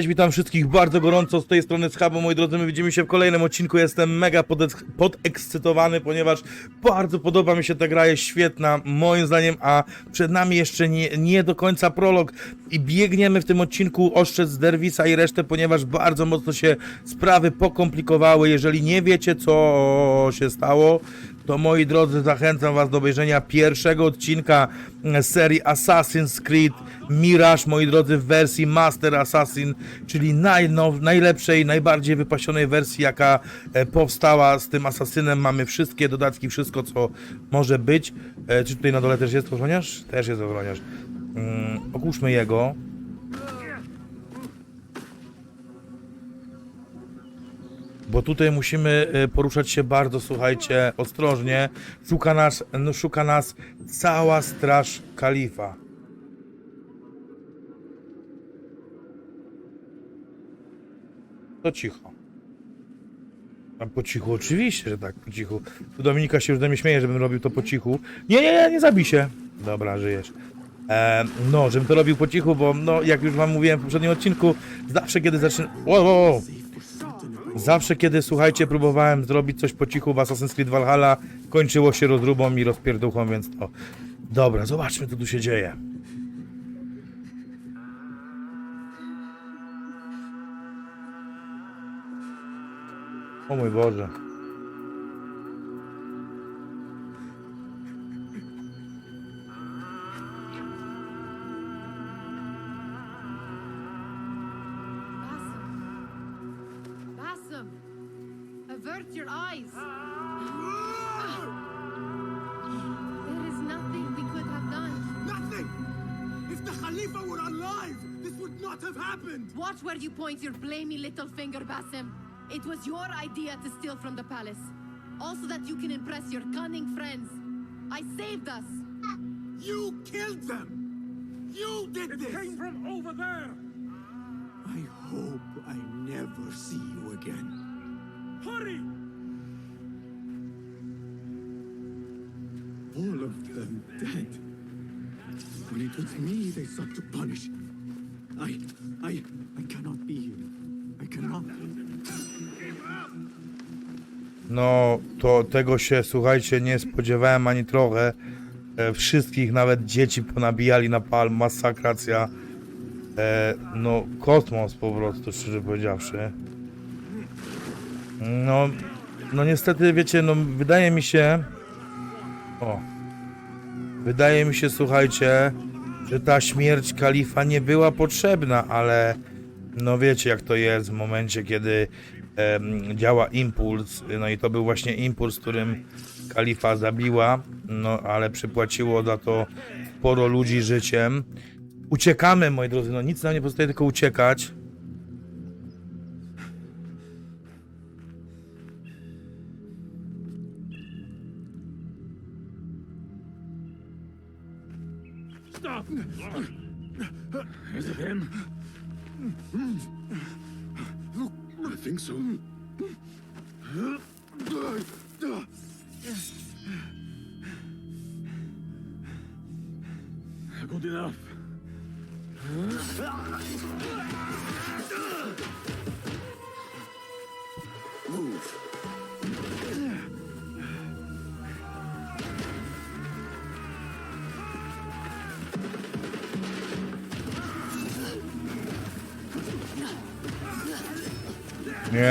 Cześć, witam wszystkich bardzo gorąco z tej strony Schabo, moi drodzy, my widzimy się w kolejnym odcinku, jestem mega podek- podekscytowany, ponieważ bardzo podoba mi się ta gra, jest świetna, moim zdaniem, a przed nami jeszcze nie, nie do końca prolog. I biegniemy w tym odcinku oszczędz Derwisa i resztę, ponieważ bardzo mocno się sprawy pokomplikowały, jeżeli nie wiecie co się stało, to moi drodzy, zachęcam was do obejrzenia pierwszego odcinka mm, serii Assassin's Creed Mirage, moi drodzy, w wersji Master Assassin, czyli najnow, najlepszej, najbardziej wypasionej wersji, jaka e, powstała z tym asasynem. Mamy wszystkie dodatki, wszystko co może być. E, czy tutaj na dole też jest ochroniarz? Też jest ochroniarz. Ogłóżmy jego. Bo tutaj musimy e, poruszać się bardzo, słuchajcie, ostrożnie. Szuka nas, szuka nas cała straż kalifa. To cicho. A po cichu, oczywiście, że tak, po cichu. Tu Dominika się już do mnie śmieje, żebym robił to po cichu. Nie, nie, nie, nie zabij się. Dobra, żyjesz. E, no, żebym to robił po cichu, bo no, jak już wam mówiłem w poprzednim odcinku, zawsze kiedy zaczynam... Wow, wow, wow. Zawsze kiedy, słuchajcie, próbowałem zrobić coś po cichu w Assassin's Creed Valhalla, kończyło się rozróbą i rozpierduchą, więc to... Dobra, zobaczmy, co tu się dzieje. O mój Boże. Where you point your blamey little finger, Bassem. It was your idea to steal from the palace. Also that you can impress your cunning friends. I saved us. You killed them! You did this! It came from over there! I hope I never see you again. Hurry! All of them dead. When it was me they sought to punish. I, I, I cannot be here. I cannot. No, to tego się, słuchajcie, nie spodziewałem ani trochę. E, wszystkich, nawet dzieci ponabijali na pal, masakracja. E, no, kosmos po prostu, szczerze powiedziawszy. No, no niestety, wiecie, no wydaje mi się... O. Wydaje mi się, słuchajcie, że ta śmierć kalifa nie była potrzebna, ale no wiecie jak to jest w momencie, kiedy działa impuls, no i to był właśnie impuls, którym kalifa zabiła, no ale przypłaciło za to sporo ludzi życiem. Uciekamy, moi drodzy, no nic nam nie pozostaje tylko uciekać. Stop! Is it him? I think so.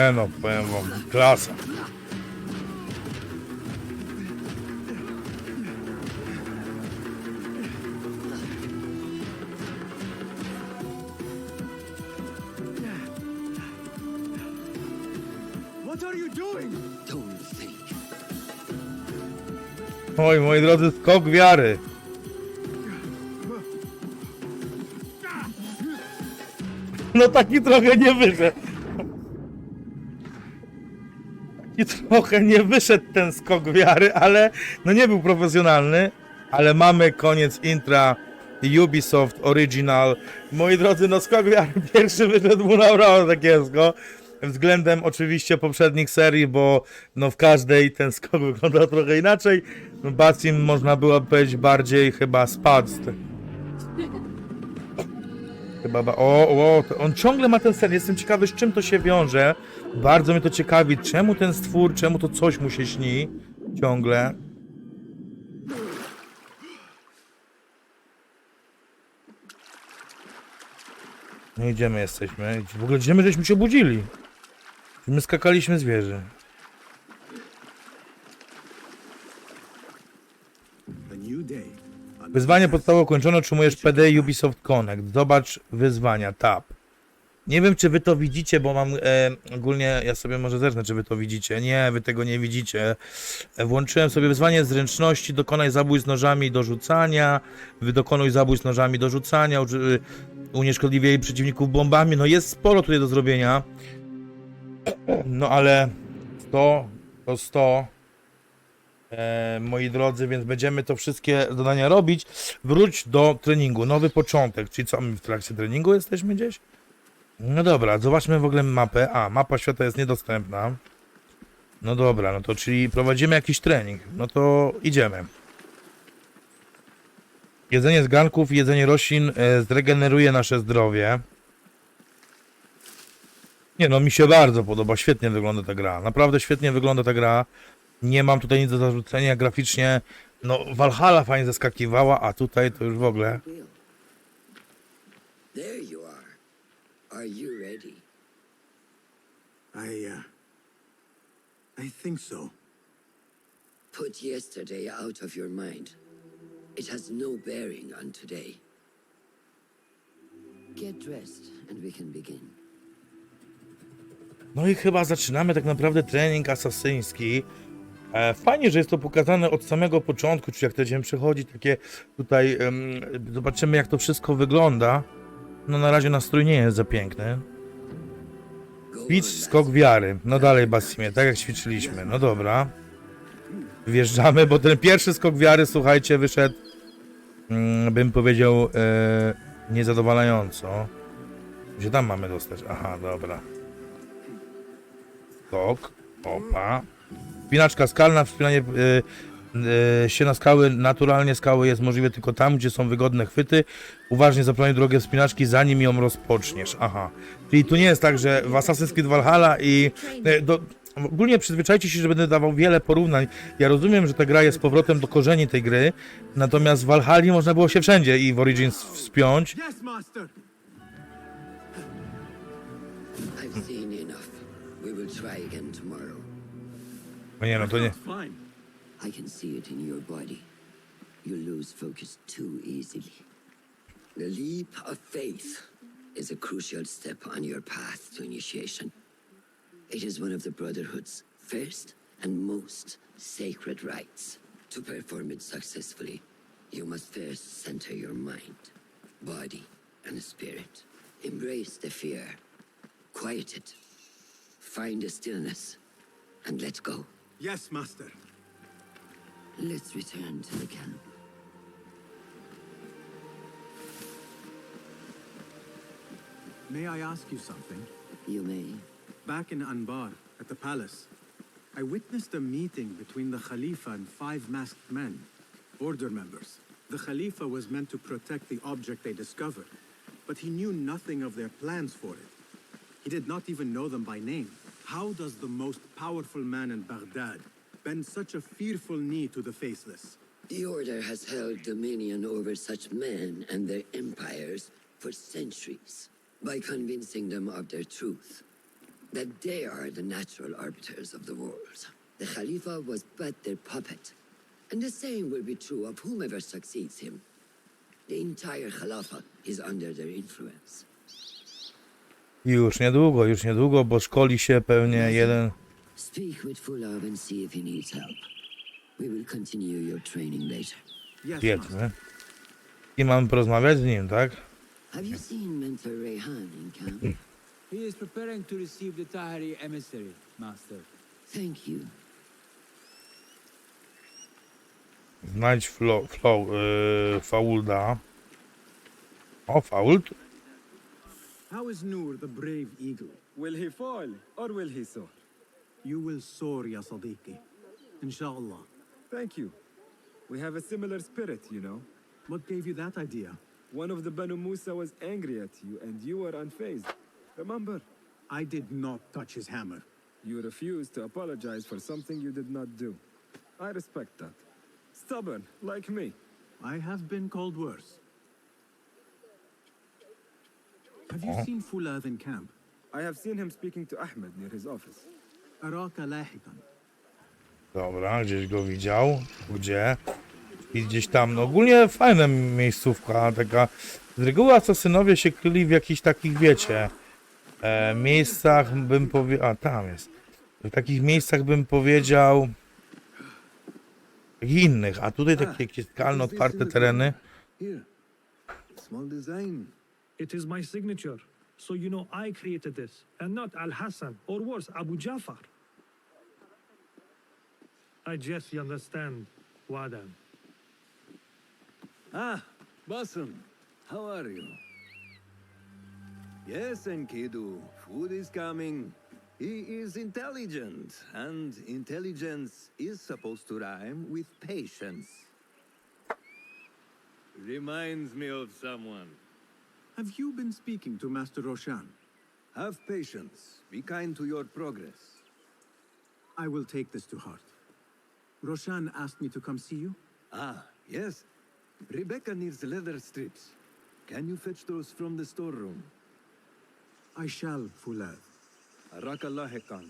Nie no, powiem wam, klasa. What are you doing? Don't think. Oj, moi drodzy, skok wiary. No taki trochę nie wyszedł. Trochę nie wyszedł ten skok wiary, ale no nie był profesjonalny. Ale mamy koniec intra Ubisoft Original. Moi drodzy, no skok wiary pierwszy wyszedł mu naprawdę takiego. Względem oczywiście poprzednich serii, bo no w każdej ten skok wygląda trochę inaczej. No Bacim można było powiedzieć bardziej chyba spadł. z te- Chyba, ba- o, o, on ciągle ma ten sen. Jestem ciekawy, z czym to się wiąże. Bardzo mnie to ciekawi, czemu ten stwór, czemu to coś mu się śni ciągle. No idziemy, jesteśmy. W ogóle gdzie my żeśmy się obudzili? My skakaliśmy z wieży. Wyzwanie podstawowe ukończone, otrzymujesz PD Ubisoft Connect. Zobacz wyzwania, tab. Nie wiem, czy wy to widzicie, bo mam e, ogólnie, ja sobie może zerknę, czy wy to widzicie. Nie, wy tego nie widzicie. E, włączyłem sobie wyzwanie zręczności, dokonaj zabójstw nożami do rzucania, wy dokonuj zabójstw nożami do rzucania, uży- unieszkodliwiej przeciwników bombami. No jest sporo tutaj do zrobienia. No ale 100 to 100 e, moi drodzy, więc będziemy to wszystkie zadania robić. Wróć do treningu, nowy początek, czyli co, my w trakcie treningu jesteśmy gdzieś? No dobra, zobaczmy w ogóle mapę. A, mapa świata jest niedostępna. No dobra, no to czyli prowadzimy jakiś trening. No to idziemy. Jedzenie z garnków, jedzenie roślin e, zregeneruje nasze zdrowie. Nie no, mi się bardzo podoba, świetnie wygląda ta gra. Naprawdę świetnie wygląda ta gra. Nie mam tutaj nic do zarzucenia graficznie. No, Valhalla fajnie zaskakiwała, a tutaj to już w ogóle. There you are. You ready? I, uh. I think so. Put yesterday out of your mind. It has no bearing on today. Get dressed and we can begin. No i chyba zaczynamy tak naprawdę trening asasyński. E, Fajnie, że jest to pokazane od samego początku, czyli jak to będziemy przechodzić, takie tutaj em, zobaczymy jak to wszystko wygląda. No na razie nastrój nie jest za piękny. Ćwicz skok wiary. No dalej Basimie, tak jak ćwiczyliśmy. No dobra. Wjeżdżamy, bo ten pierwszy skok wiary, słuchajcie, wyszedł, mm, bym powiedział, e, niezadowalająco. Gdzie tam mamy dostać? Aha, dobra. Skok. Opa. Wspinaczka skalna, wspinanie e, się na skały, naturalnie skały jest możliwe tylko tam, gdzie są wygodne chwyty. Uważnie zaplanuj drogę wspinaczki, zanim ją rozpoczniesz. Aha. Czyli tu nie jest tak, że w Assassin's Creed Valhalla i e, do, ogólnie przyzwyczajcie się, że będę dawał wiele porównań. Ja rozumiem, że ta gra jest powrotem do korzeni tej gry, natomiast w Valhalla można było się wszędzie i w Origins wspiąć. No nie, no to nie. I can see it in your body. You lose focus too easily. The leap of faith is a crucial step on your path to initiation. It is one of the Brotherhood's first and most sacred rites. To perform it successfully, you must first center your mind, body, and spirit. Embrace the fear, quiet it, find the stillness, and let go. Yes, master. Let's return to the camp. May I ask you something? You may. Back in Anbar, at the palace, I witnessed a meeting between the Khalifa and five masked men, order members. The Khalifa was meant to protect the object they discovered, but he knew nothing of their plans for it. He did not even know them by name. How does the most powerful man in Baghdad bend such a fearful knee to the faceless? The Order has held dominion over such men and their empires for centuries by convincing them of their truth, that they are the natural arbiters of the world. The Khalifa was but their puppet, and the same will be true of whomever succeeds him. The entire Khalifa is under their influence. Już niedługo, już niedługo, bo szkoli się pewnie jeden. Speak with Fulab and see if he needs help. We will continue your training later. Yes, master. Wiedzmy. I mamy porozmawiać z nim, tak? Have you seen Mentor Rayhan in camp? Hmm. He is preparing to receive the Tahiri emissary, Master. Thank you. Znajdź flow, flow yy, Faulda. O, Fauld? How is Nur the brave eagle? Will he fall or will he soar? You will soar, ya Sadiqi. Inshallah. Thank you. We have a similar spirit, you know. What gave you that idea? One of the Banu Musa was angry at you, and you were unfazed. Remember, I did not touch his hammer. you refused to apologize for something you did not do. I respect that. Stubborn, like me. I have been called worse. Have you seen Fulad in camp? I have seen him speaking to Ahmed near his office. أراك لاحقا. Dobra, gdzieś go widział. Gdzie? I gdzieś tam. No ogólnie fajna miejscówka, taka. Z reguły asasynowie się kryli w jakichś takich, wiecie, e, miejscach bym powiedział. A tam jest. W takich miejscach bym powiedział. Takich innych, a tutaj takie jakieś skalne, otwarte tereny. Here. Small design. It is my signature. So you know I created this, and not Al Hassan, or worse, Abu Jafar. I just understand, Wadan. Ah, Bassam, how are you? Yes, Enkidu, food is coming. He is intelligent, and intelligence is supposed to rhyme with patience. Reminds me of someone. Have you been speaking to Master Roshan? Have patience. Be kind to your progress. I will take this to heart. Roshan asked me to come see you. Ah, yes. Rebecca needs leather strips. Can you fetch those from the storeroom? I shall, Fulad. Arakalahekan.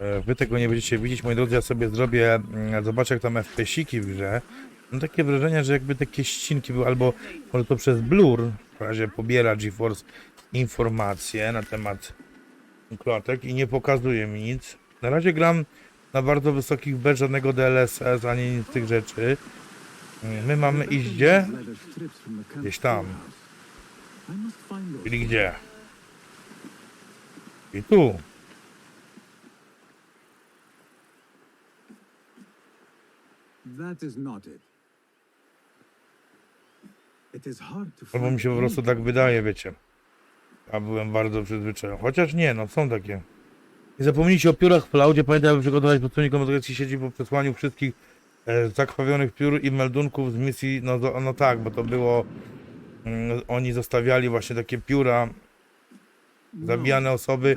E, Wy tego nie będziecie widzieć, moi drodzy, ja sobie zrobię, mm, zobaczę jak tam FPS-iki w grze. Mam takie wrażenie, że jakby takie ścinki były, albo może to przez blur, w razie pobiera GeForce informacje na temat klatek i nie pokazuje mi nic. Na razie gram na bardzo wysokich bez żadnego DLSS ani nic z tych rzeczy. My mamy iść gdzie? Gdzieś tam. Czyli gdzie? I tu. That is not it. It is hard to Albo mi się po prostu tak wydaje, wiecie. A byłem bardzo przyzwyczajony. Chociaż nie, no są takie. Nie zapomnijcie o piórach w cloudzie. Pamiętaj, aby przygotować pracownikom moderacji sieci po przesłaniu wszystkich e, zakrwawionych piór i meldunków z misji. No, do- no tak, bo to było. Mm, oni zostawiali właśnie takie pióra. No, Zabijane osoby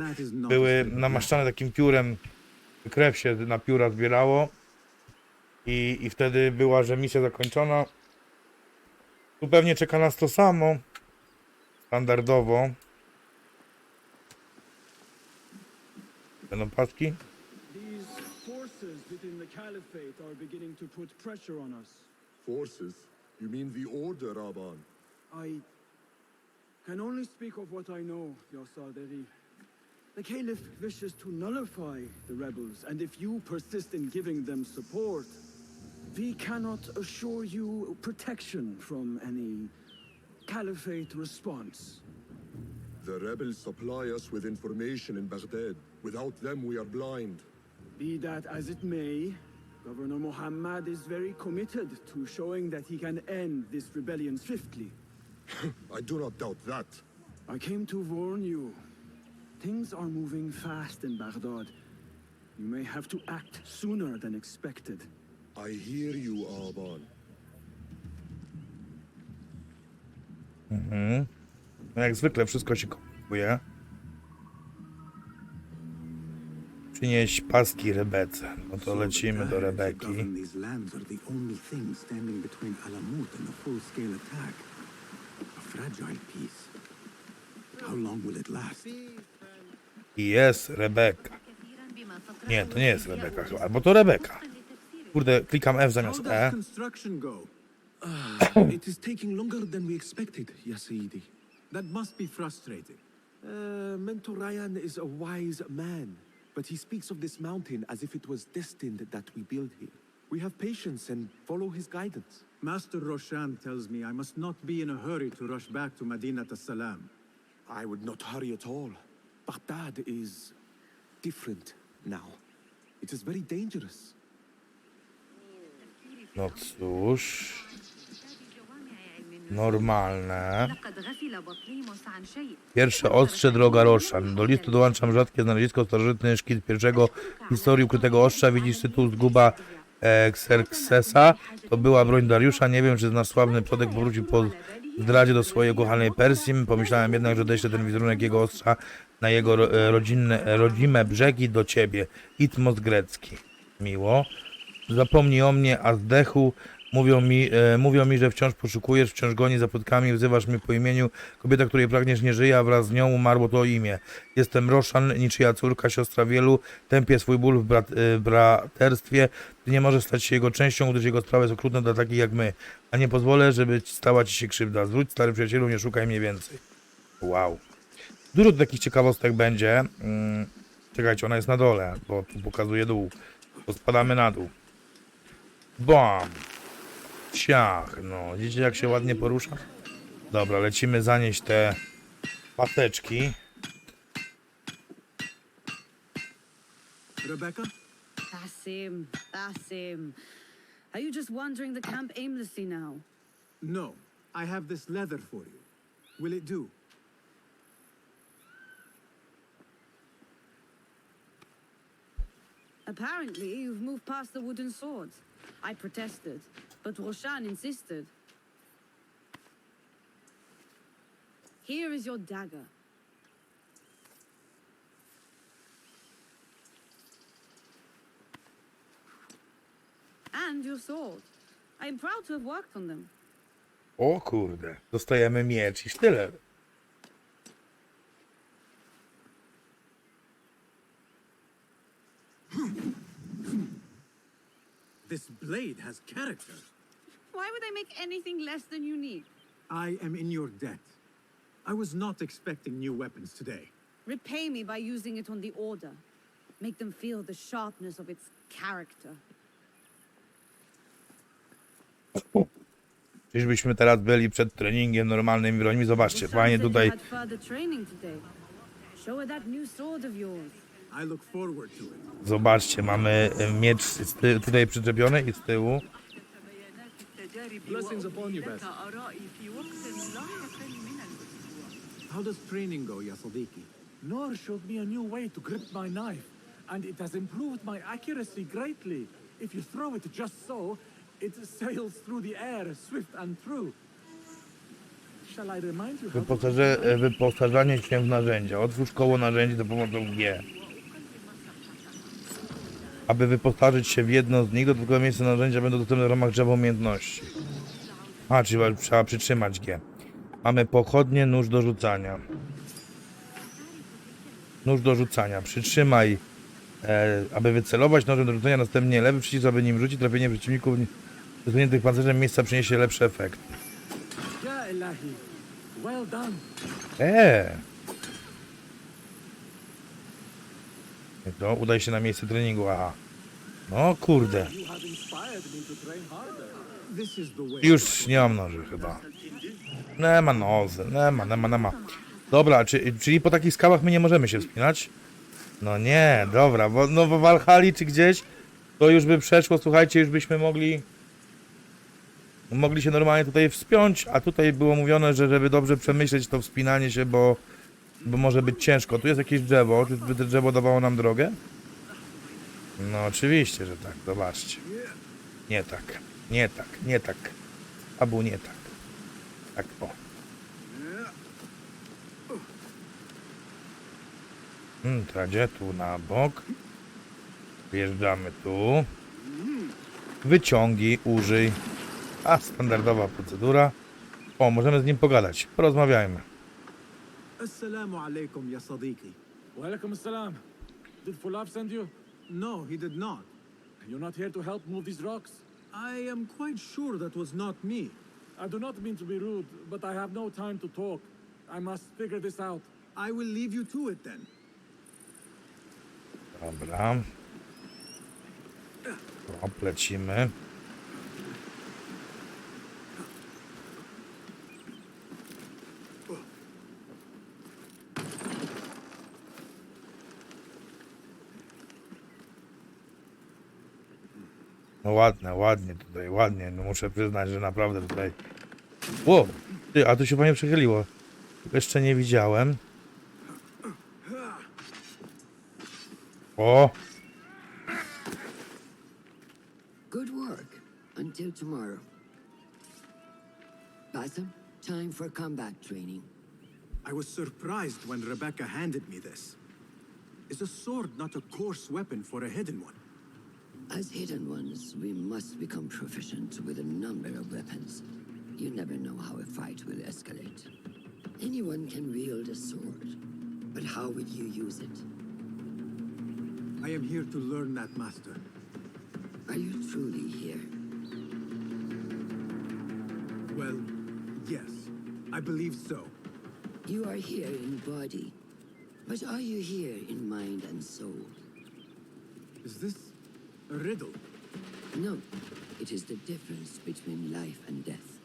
były namaszczane takim piórem. Krew się na pióra zbierało. I, I wtedy była, że misja zakończona. Tu pewnie czeka nas to samo. Standardowo. Będą paski? Forces within the Caliphate are beginning to put pressure on us. Forces? You mean the Order, Aban? I can only speak of what I know, Ya Saderi. The Caliph wishes to nullify the rebels, and if you persist in giving them support, we cannot assure you protection from any Caliphate response. The rebels supply us with information in Baghdad. Without them, we are blind. Be that as it may, Governor Muhammad is very committed to showing that he can end this rebellion swiftly. I do not doubt that. I came to warn you. Things are moving fast in Baghdad. You may have to act sooner than expected. I hear you, Aban. Mhm. No jak zwykle wszystko się kupuje. Przynieś paski Rebece. No to lecimy do Rebeki. I jest Rebeka. Nie, to nie jest Rebeka chyba. Albo to Rebeka. Kurde, klikam F How zamiast does E. construction go? It is taking longer than we expected, Ya Sayyidi. That must be frustrating. Uh, Mentor Ryan is a wise man, but he speaks of this mountain as if it was destined that we build here. We have patience and follow his guidance. Master Roshan tells me I must not be in a hurry to rush back to Madinat as-Salam. I would not hurry at all. Baghdad is different now. It is very dangerous. No cóż. Normalne. Pierwsze ostrze droga Roszan. Do listu dołączam rzadkie znalezisko starożytny pierwszego historii ukrytego ostrza. Widzisz tytuł zguba Xerxesa. To była broń Dariusza. Nie wiem, czy nasz sławny przodek powrócił po zdradzie do swojej ukochanej Persji. Pomyślałem jednak, że odeślę ten wizerunek jego ostrza na jego ro, rodzinne, rodzime brzegi do ciebie. Itmos grecki. Miło. Zapomnij o mnie, a zdechu. Mówią mi, e, mówią mi, że wciąż poszukujesz, wciąż goni za plotkami, wzywasz mnie po imieniu. Kobieta, której pragniesz, nie żyje, a wraz z nią umarło to imię. Jestem Roszan, niczyja córka, siostra wielu. Tępię swój ból w brat, e, braterstwie. Ty nie możesz stać się jego częścią, gdyż jego sprawa jest okrutna dla takich jak my. A nie pozwolę, żeby stała ci się krzywda. Zwróć, stary przyjacielu, nie szukaj mnie więcej. Wow. Dużo takich ciekawostek będzie. Mm, czekajcie, ona jest na dole, bo tu pokazuje dół. To spadamy na dół. Bam! Ciach, no. Widzicie jak się ładnie porusza? Dobra, lecimy zanieść te pateczki. Rebecca? That's him. Are you just wandering the camp aimlessly now? No. I have this leather for you. Will it do? Apparently, you've moved past the wooden swords. I protested, but Roshan insisted. Here is your dagger. And your sword. I am proud to have worked on them. O kurde, dostajemy miecz i sztylet. This blade has character. Why would I make anything less than unique? I am in your debt. I was not expecting new weapons today. Repay me by using it on the Order. Make them feel the sharpness of its character. Czyżbyśmy teraz byli przed treningiem normalnymi brońmi? Zobaczcie, Roshan fajnie tutaj had further training today. Show her that new sword of yours. Zobaczcie, mamy e, miecz z ty tutaj przyczepiony i z tyłu. How does training go, ya Sadiqi? Nor showed me a new way to grip my knife, and it has improved my accuracy greatly. If you throw it just so, it sails through the air, swift and true. Shall I remind you how to Wyposaże, wyposażanie się w narzędzia. Otwórz koło narzędzi za pomocą G. Aby wyposażyć się w jedno z nich, dodatkowe miejsce narzędzia będą dostępne w ramach drzewa umiejętności. A, czyli trzeba przytrzymać G. Mamy pochodnie, nóż do rzucania. Nóż do rzucania. Przytrzymaj, e, aby wycelować nożem do rzucania, następnie lewy przycisk, aby nim rzucić. Trafienie przeciwników wysuniętych pancerzem miejsca przyniesie lepszy efekt. Eee. To udaj się na miejsce treningu, aha. No kurde. Już nie mam noży chyba. Nie ma nozy, nie ma, nie ma, nie ma. Dobra, czy, czyli po takich skałach my nie możemy się wspinać? No nie, dobra, bo no w Walhali czy gdzieś to już by przeszło, słuchajcie, już byśmy mogli mogli się normalnie tutaj wspiąć, a tutaj było mówione, że żeby dobrze przemyśleć to wspinanie się, bo, bo może być ciężko. Tu jest jakieś drzewo, czy by to drzewo dawało nam drogę? No oczywiście, że tak, zobaczcie. Nie tak, nie tak, nie tak, albo nie tak. Tak, o. Hmm, tu na bok. Wjeżdżamy tu. Wyciągi, użyj. A, standardowa procedura. O, możemy z nim pogadać. Porozmawiajmy. Assalamu alaikum, ya Sadiqi. Welcome, assalam. Did Fulaf send you? No, he did not. You're not here to help move these rocks? I am quite sure that was not me. I do not mean to be rude, but I have no time to talk. I must figure this out. I will leave you to it then. Dobra. O, ładne, ładnie tutaj, ładnie. No muszę przyznać, że naprawdę tutaj... Wow, ty, a tu się panie przychyliło. Jeszcze nie widziałem. O! Until tomorrow. Bassam, time for combat training. I was surprised when Rebecca handed me this. Is a sword not a coarse weapon for a hidden one? As hidden ones, we must become proficient with a number of weapons. You never know how a fight will escalate. Anyone can wield a sword, but how will you use it? I am here to learn that, Master. Are you truly here? Well, yes. I believe so. You are here in body, but are you here in mind and soul? Is this riddle? No, it is the difference between life and death.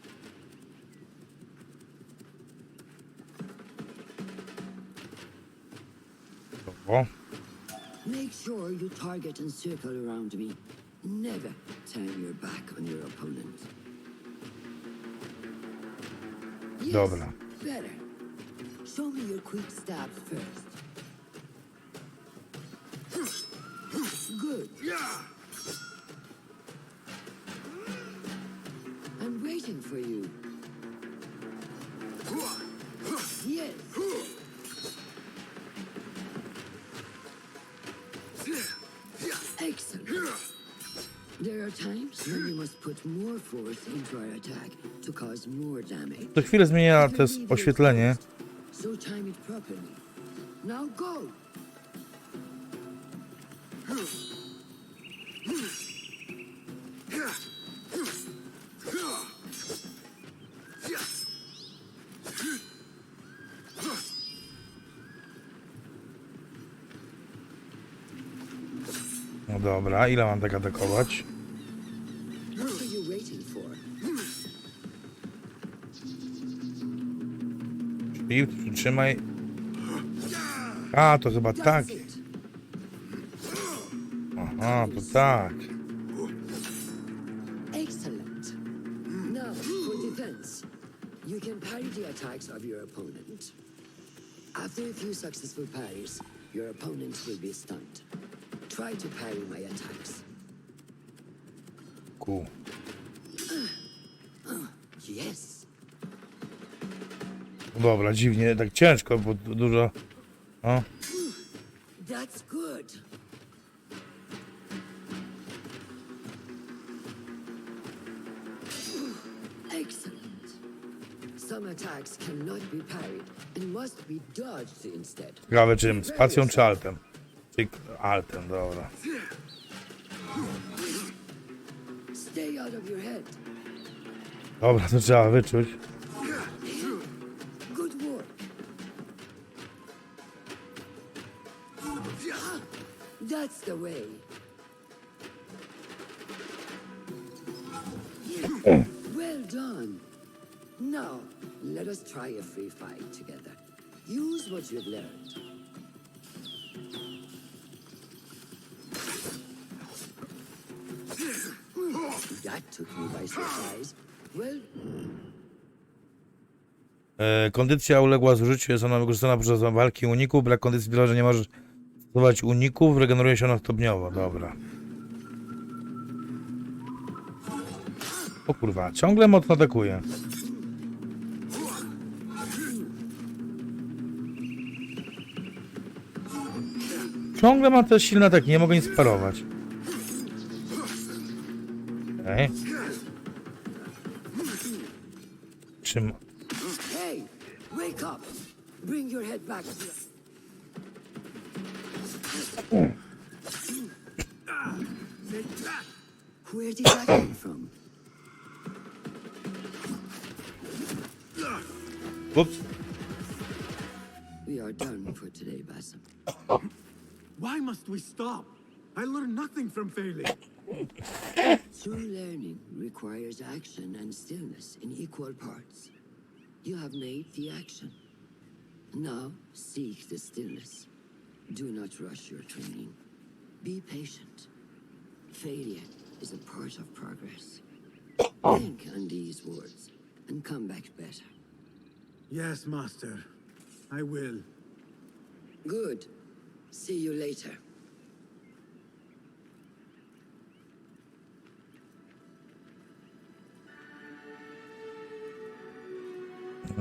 O, Make sure you target and circle around me. Never turn your back on your opponent. Yes, Dobra. Better. Show me your quick stab first. Good. I'm waiting for you. Yes. Excellent. There are times when you must put more force into our attack to cause more damage. co chwilę zmienia to oświetlenie. So time it properly. Now go! No dobra, ile mam tak atakować? Shift, przytrzymaj. A, to chyba tak. Aha, to tak. After a few successful parries, your opponent will be stunned. Try to parry my attacks. Ku. Yes. Dobra, dziwnie, tak ciężko, bo du- dużo. O, That's good. Excellent. Some attacks cannot be parried and must be dodged instead. ciekawe czym? Spacją czy altem? Czy altem, dobra. Stay out of your head. Dobra, to trzeba wyczuć. Good work. That's the way. Well done. Now, let us try a free fight together. Use what you've learned. Took me by surprise. Well, kondycja uległa zużyciu, jest ona wykorzystana podczas walki uników. Brak kondycji sprawia, że nie możesz stosować uników. Regeneruje się ona stopniowo, dobra. O kurwa, ciągle mocno atakuje. Ciągle ma te silne ataki, nie mogę nic sparować. From failing. True learning requires action and stillness in equal parts. You have made the action. Now seek the stillness. Do not rush your training. Be patient. Failure is a part of progress. Think on these words and come back better. Yes, Master. I will. Good. See you later.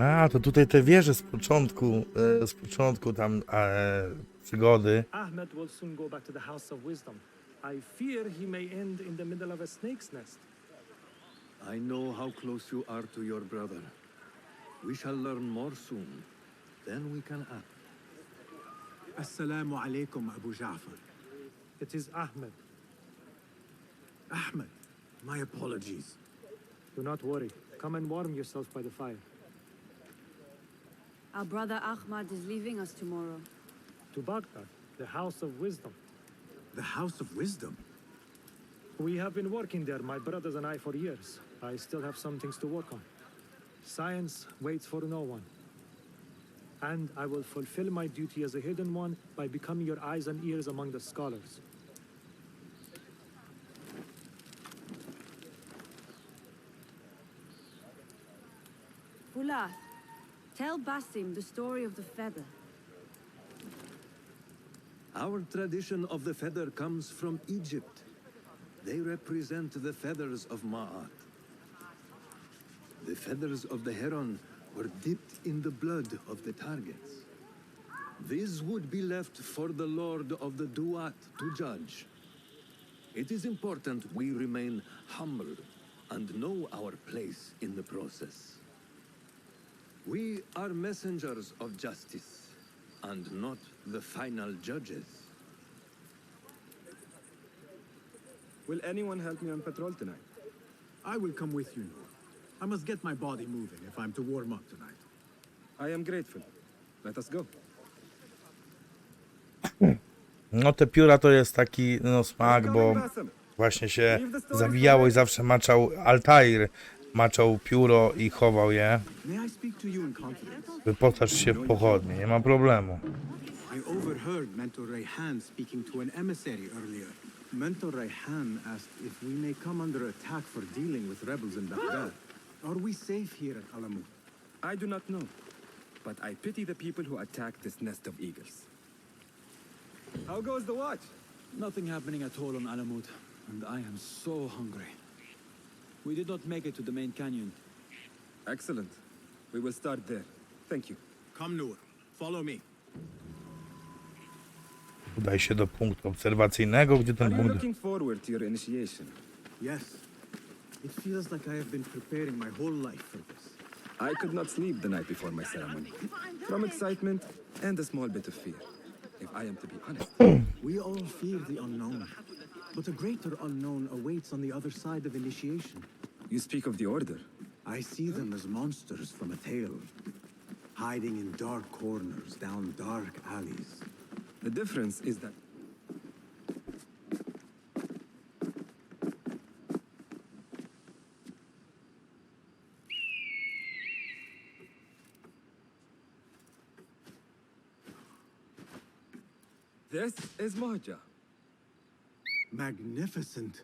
A, to tutaj te wieże z początku, e, z początku tam e, przygody. Ahmed will soon go back to the House of Wisdom. I fear he may end in the middle of a snake's nest. I know how close you are to your brother. We shall learn more soon. Then we can act. Assalamu alaikum, Abu Ja'far. It is Ahmed. Ahmed, my apologies. Do not worry. Come and warm yourself by the fire. Our brother Ahmad is leaving us tomorrow. To Baghdad, the House of Wisdom. The House of Wisdom. We have been working there, my brothers and I, for years. I still have some things to work on. Science waits for no one. And I will fulfill my duty as a hidden one by becoming your eyes and ears among the scholars. Fulath, tell Basim the story of the feather. Our tradition of the feather comes from Egypt. They represent the feathers of Ma'at. The feathers of the heron were dipped in the blood of the targets. These would be left for the Lord of the Duat to judge. It is important we remain humble and know our place in the process. We are messengers of justice and not the final judges. Will anyone help me on patrol tonight? I will come with you, Noor. I must get my body moving if I'm to warm up tonight. I am grateful. Let us go. No te pióra to jest taki no, smak, bo właśnie się zabijało i zawsze maczał Altair, maczał pióro i chował je. Wyposaż się w pochodnie, nie ma problemu. I overheard Mentor Rayhan speaking to an emissary earlier. Mentor Rayhan asked if we may come under attack for dealing with rebels in Baghdad. Are we safe here at Alamut? I do not know, but I pity the people who attacked this nest of eagles. How goes the watch? Nothing happening at all on Alamut, and I am so hungry. We did not make it to the main canyon. Excellent. We will start there. Thank you. Come, Noor. Follow me. Udaj się do punktu obserwacyjnego, gdzie Are ten you punkt... looking forward to your initiation? Yes. It feels like I have been preparing my whole life for this. I could not sleep the night before my ceremony. From excitement and a small bit of fear. If I am to be honest. We all fear the unknown. But a greater unknown awaits on the other side of initiation. You speak of the Order. I see them as monsters from a tale, hiding in dark corners down dark alleys. The difference is that This is Moja. Magnificent.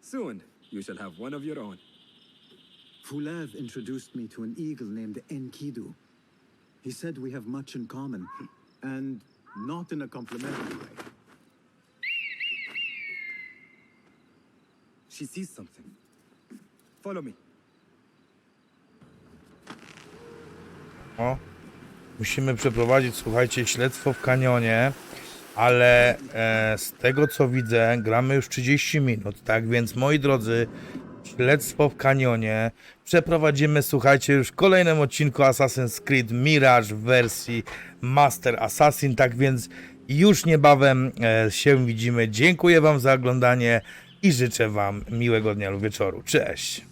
Soon, you shall have one of your own. Fulav introduced me to an eagle named Enkidu. He said we have much in common, and not in a complimentary way. She sees something. Follow me. O, musimy przeprowadzić, słuchajcie, śledztwo w kanionie, ale e, z tego co widzę, gramy już 30 minut, tak więc moi drodzy, śledztwo w kanionie przeprowadzimy, słuchajcie, już w kolejnym odcinku Assassin's Creed Mirage w wersji Master Assassin, tak więc już niebawem e, się widzimy. Dziękuję Wam za oglądanie i życzę Wam miłego dnia lub wieczoru. Cześć!